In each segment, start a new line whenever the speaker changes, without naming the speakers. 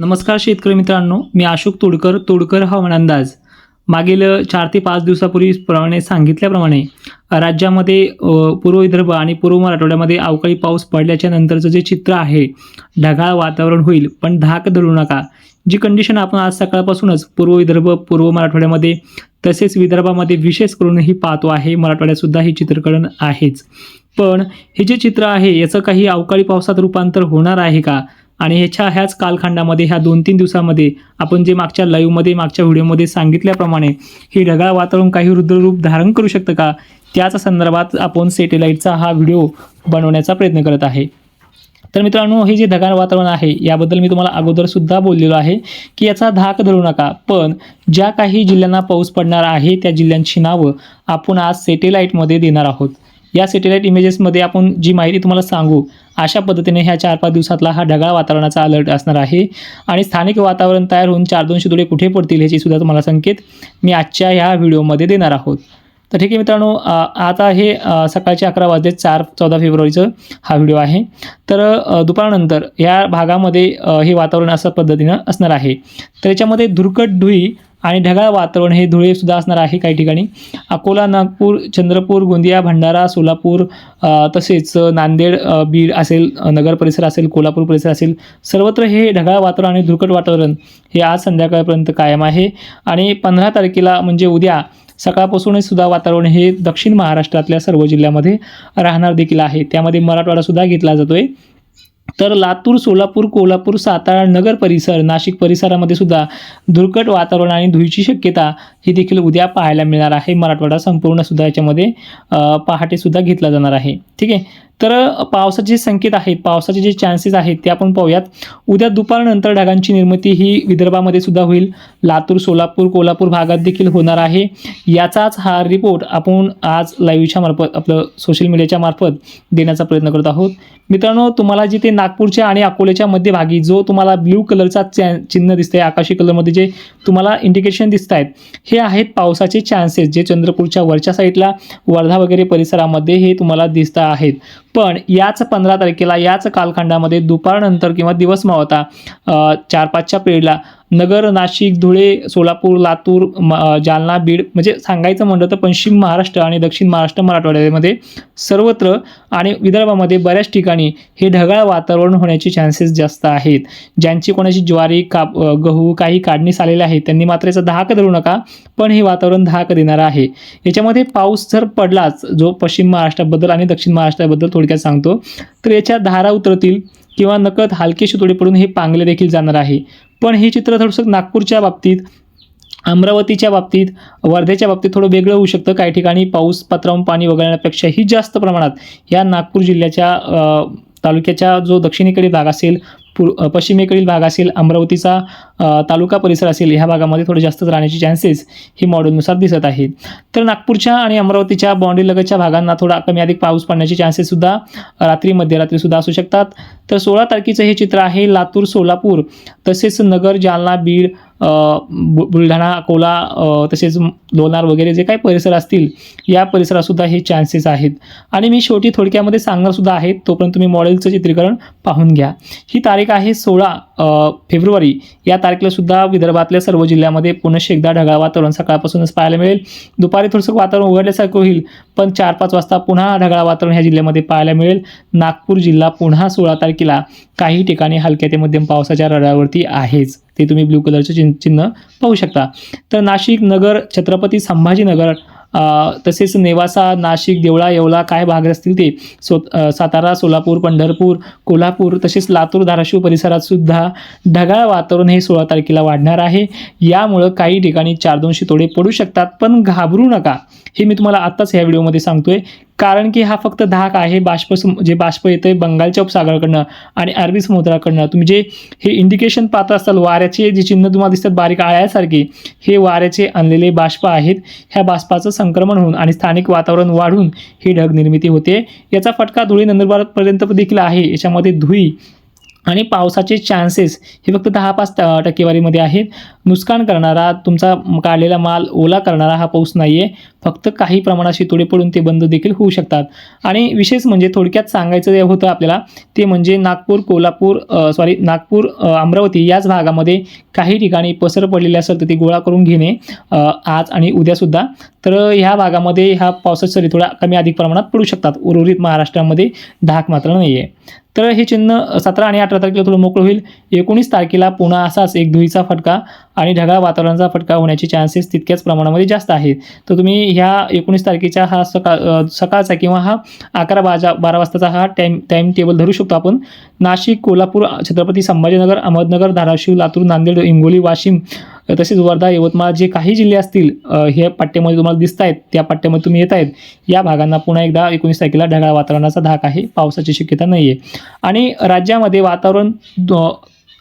नमस्कार शेतकरी मित्रांनो मी अशोक तोडकर तोडकर हवामान अंदाज. मागील चार ते पाच दिवसापूर्वी प्रमाणे सांगितल्याप्रमाणे राज्यामध्ये पूर्व विदर्भ आणि पूर्व मराठवाड्यामध्ये अवकाळी पाऊस पडल्याच्या नंतरचं जे चित्र आहे ढगाळ वातावरण होईल पण धाक धरू नका. जी कंडिशन आपण आज सकाळपासूनच पूर्व विदर्भ पूर्व मराठवाड्यामध्ये तसेच विदर्भामध्ये विशेष करूनही पाहतो आहे मराठवाड्यातसुद्धा हे चित्रकरण आहेच. पण हे जे चित्र आहे याचं काही अवकाळी पावसात रूपांतर होणार आहे का? आणि ह्याच्या ह्याच कालखंडामध्ये ह्या दोन तीन दिवसामध्ये आपण जे मागच्या लाईव्हमध्ये मागच्या व्हिडिओमध्ये सांगितल्याप्रमाणे हे ढगाळ वातावरण काही रुद्ररूप धारण करू शकतं का? त्याच संदर्भात आपण सेटेलाईटचा हा व्हिडिओ बनवण्याचा प्रयत्न करत आहे. तर मित्रांनो हे जे ढगाळ वातावरण आहे याबद्दल मी तुम्हाला अगोदरसुद्धा बोललेलो आहे की याचा धाक धरू नका. पण ज्या काही जिल्ह्यांना पाऊस पडणार आहे त्या जिल्ह्यांची नावं आपण आज सेटेलाईटमध्ये देणार आहोत. या सेटेलाईट इमेजेसमध्ये आपण जी माहिती तुम्हाला सांगू अशा पद्धतीने ह्या चार पाच दिवसातला हा ढगाळ वातावरणाचा अलर्ट असणार आहे. आणि स्थानिक वातावरण तयार होऊन चार दोन शिदोडे कुठे पडतील ह्याची सुद्धा तुम्हाला संकेत मी आजच्या ह्या व्हिडिओमध्ये देणार आहोत. तर ठीक आहे मित्रांनो आता हे सकाळचे अकरा वाजले चार चौदा फेब्रुवारीचं हा व्हिडिओ आहे. तर दुपारनंतर या भागामध्ये हे वातावरण अशा पद्धतीनं असणार आहे. तर याच्यामध्ये धुरकट धुई आणि ढगाळ वातावरण हे धुळे सुद्धा असणार आहे काही ठिकाणी. अकोला नागपूर चंद्रपूर गोंदिया भंडारा सोलापूर तसेच नांदेड बीड असेल नगर परिसर असेल कोल्हापूर परिसर असेल सर्वत्र हे ढगाळ वातावरण आणि धुरकट वातावरण हे आज संध्याकाळपर्यंत कायम आहे. आणि पंधरा तारखेला म्हणजे उद्या सकाळपासूनच सुद्धा वातावरण हे दक्षिण महाराष्ट्रातल्या सर्व जिल्ह्यामध्ये राहणार देखील आहे. त्यामध्ये मराठवाडासुद्धा घेतला घेतला जातोय. तर लातूर सोलापूर कोल्हापूर सातारा नगर परिसर नाशिक परिसरामध्ये सुद्धा धुरकट वातावरण आणि धुळीची शक्यता ही देखील उद्या पाहायला मिळणार आहे. मराठवाडा संपूर्ण सुद्धा याच्यामध्ये पहाटेसुद्धा पहाटे सुद्धा घेतला जाणार आहे. ठीक आहे? तर पावसाचे संकेत आहेत पावसाचे जे चान्सेस आहेत ते आपण पाहूयात. उद्या दुपारनंतर ढगांची निर्मिती ही विदर्भामध्ये सुद्धा होईल. लातूर सोलापूर कोल्हापूर भागात देखील होणार आहे. याचाच हा रिपोर्ट आपण आज लाईव्हच्या मार्फत आपलं सोशल मीडियाच्या मार्फत देण्याचा प्रयत्न करत आहोत. मित्रांनो तुम्हाला जिथे नागपूरच्या आणि अकोल्याच्या मध्यभागी जो तुम्हाला ब्ल्यू कलरचा च्या- चिन्ह दिसतंय आकाशी कलरमध्ये जे तुम्हाला इंडिकेशन दिसत आहेत हे आहेत पावसाचे चान्सेस जे चंद्रपूरच्या वरच्या साईडला वर्धा वगैरे परिसरामध्ये हे तुम्हाला दिसत आहेत. पण याच पंधरा तारखेला याच कालखंडामध्ये दुपारनंतर किंवा दिवस मावता चार पाचच्या पिरियडला नगर नाशिक धुळे सोलापूर लातूर म- जालना बीड म्हणजे सांगायचं म्हणलं तर पश्चिम महाराष्ट्र आणि दक्षिण महाराष्ट्र मराठवाड्यामध्ये सर्वत्र आणि विदर्भामध्ये बऱ्याच ठिकाणी हे ढगाळ वातावरण होण्याचे चान्सेस जास्त आहेत. ज्यांची कोणाची ज्वारी काप गहू काही काढणीस आलेले आहेत त्यांनी मात्र याचा धाक धरू नका पण हे वातावरण धाक देणारं आहे. याच्यामध्ये पाऊस जर पडलाच जो पश्चिम महाराष्ट्राबद्दल आणि दक्षिण महाराष्ट्राबद्दल थोडक्यात सांगतो तर याच्या धारा उतरतील. किंवा नकळत हलकेशी शितोडे पडून हे पांगले देखील जाणार आहे. पण हे चित्र थोडंसं नागपूरच्या बाबतीत अमरावतीच्या बाबतीत वर्ध्याच्या बाबतीत थोडं वेगळं होऊ शकतं. काही ठिकाणी पाऊस पत्रावून पाणी वगळण्यापेक्षाही जास्त प्रमाणात या नागपूर जिल्ह्याच्या तालुक्याच्या जो दक्षिणेकडे भाग असेल पु पश्चिमेकडील भाग असेल अमरावतीचा तालुका परिसर असेल ह्या भागामध्ये थोडे जास्तच राहण्याचे चान्सेस ही मॉडेलनुसार दिसत आहेत. तर नागपूरच्या आणि अमरावतीच्या बाउंड्री लगतच्या भागांना थोडा कमी अधिक पाऊस पडण्याचे चान्सेससुद्धा रात्री मध्यरात्रीसुद्धा असू शकतात. तर सोळा तारखेचं हे चित्र आहे लातूर सोलापूर. तसेच नगर जालना बीड बु- बुलढाणा अकोला तसेच लोणार वगैरे जे काही परिसर असतील या परिसरातसुद्धा हे चान्सेस आहेत. आणि मी शेवटी थोडक्यामध्ये सांगणारसुद्धा आहेत आहे तोपर्यंत तुम्ही मॉडेलचं चित्रीकरण पाहून घ्या. ही तारीख आहे सोळा फेब्रुवारी. या तारखेलासुद्धा विदर्भातल्या सर्व जिल्ह्यामध्ये पुनश्च एकदा ढगाळ वातावरण सकाळपासूनच पाहायला मिळेल. दुपारी थोडंसं वातावरण उघडल्यासारखं होईल पण चार पाच वाजता पुन्हा ढगाळ वातावरण ह्या जिल्ह्यामध्ये पाहायला मिळेल. नागपूर जिल्हा पुन्हा सोळा तारखेला काही ठिकाणी हलक्या ते मध्यम पावसाच्या रडावरती आहेच. ते तुम्ही ब्ल्यू कलरचे चिन्ह चिन्ह पाहू शकता. तर नाशिक नगर छत्रपती संभाजीनगर तसेच नेवासा नाशिक देवळा येवला काय भाग असतील ते? सो सातारा सोलापूर पंढरपूर कोल्हापूर तसेच लातूर धाराशिव परिसरात सुद्धा ढगाळ वातावरण हे सोळा तारखेला वाढणार आहे. यामुळं काही ठिकाणी चार दोनशे तोडे पडू शकतात पण घाबरू नका. हे मी तुम्हाला आत्ताच ह्या व्हिडिओमध्ये सांगतोय. कारण की हा फक्त धाक आहे बाष्प जे बाष्प येतंय बंगालच्या उपसागराकडनं आणि अरबी समुद्राकडनं. तुम्ही जे हे इंडिकेशन पाहत असाल वाऱ्याचे जे चिन्ह तुम्हाला दिसतात बारीक आळ्यासारखी हे वाऱ्याचे आणलेले बाष्प आहेत. ह्या बाष्पाचं संक्रमण होऊन आणि स्थानिक वातावरण वाढून ही ढग निर्मिती होते. याचा फटका धुळे नंदुरबारपर्यंत देखील आहे. याच्यामध्ये धुई आणि पावसाचे चान्सेस हे फक्त दहा पाच टक्केवारीमध्ये आहेत. नुकसान करणारा तुमचा काढलेला माल ओला करणारा हा पाऊस नाही आहे फक्त काही प्रमाणाशी शितोडे पडून ते बंद देखील होऊ शकतात. आणि विशेष म्हणजे थोडक्यात सांगायचं जे होतं आपल्याला ते म्हणजे नागपूर कोल्हापूर सॉरी नागपूर अमरावती याच भागामध्ये काही ठिकाणी पसर पडलेले असेल तर ते गोळा करून घेणे आज आणि उद्यासुद्धा तर ह्या भागामध्ये ह्या पावसाच्या सरी थोड्या कमी अधिक प्रमाणात पडू शकतात. उर्वरित महाराष्ट्रामध्ये धाक मात्र नाही आहे तर हे चिन्ह सतरा आणि अठरा तारखेला थोडं मोकळं होईल. एकोणीस तारखेला पुन्हा असाच एक धुईचा फटका. आणि ढगाळ वातावरणाचा फटका होण्याचे चान्सेस तितक्याच प्रमाणामध्ये जास्त आहेत. तर तुम्ही ह्या एकोणीस तारखेच्या हा सकाळ सकाळचा किंवा हा अकरा बाजा बारा वाजताचा हा टाईम टाईम टेबल धरू शकतो आपण. नाशिक कोल्हापूर छत्रपती संभाजीनगर अहमदनगर धाराशिव लातूर नांदेड हिंगोली वाशिम तसेच वर्धा यवतमाळ जे काही जिल्हे असतील हे पट्ट्यामध्ये तुम्हाला दिसत आहेत त्या पट्ट्यामध्ये तुम्ही येत आहेत. या भागांना पुन्हा एकदा एकोणीस तारखेला ढगाळ वातावरणाचा धाक आहे. पावसाची शक्यता नाही आहे आणि राज्यामध्ये वातावरण द-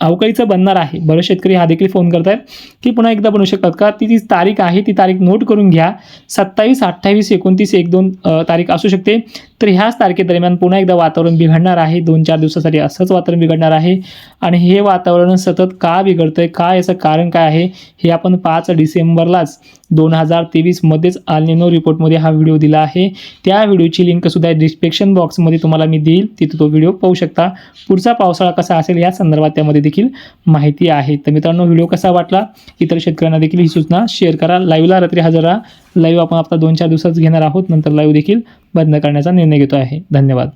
अवकाळीचं बनणार आहे. बरेच शेतकरी हा देखील फोन करत आहेत की पुन्हा एकदा बनवू शकतात का? ती जी तारीख आहे ती तारीख नोट करून घ्या. सत्तावीस अठ्ठावीस एकोणतीस एक दोन तारीख असू शकते. तर ह्याच तारखेदरम्यान पुन्हा एकदा वातावरण बिघडणार आहे. दोन चार दिवसासाठी असंच वातावरण बिघडणार आहे. आणि हे वातावरण सतत का बिघडतंय? का याचं कारण काय आहे? हे आपण पाच डिसेंबरलाच दोन हजार तेवीसमध्येच आलनेनो रिपोर्टमध्ये हा व्हिडिओ दिला आहे. त्या व्हिडिओची लिंकसुद्धा डिस्क्रिप्शन बॉक्समध्ये तुम्हाला मी देईल. तिथे तो व्हिडिओ पाहू शकता. पुढचा पावसाळा कसा असेल या संदर्भात त्यामध्ये देखील माहिती आहे. तर मित्रांनो व्हिडिओ कसा वाटला? इतर शेतकऱ्यांना देखील ही सूचना शेअर करा. लाईव्हला रात्री हजर राहा. लाईव्ह आपण आता दोन चार दिवसात घेणार आहोत. नंतर लाईव्ह देखील बंद करण्याचा निर्णय घेतो आहे. धन्यवाद.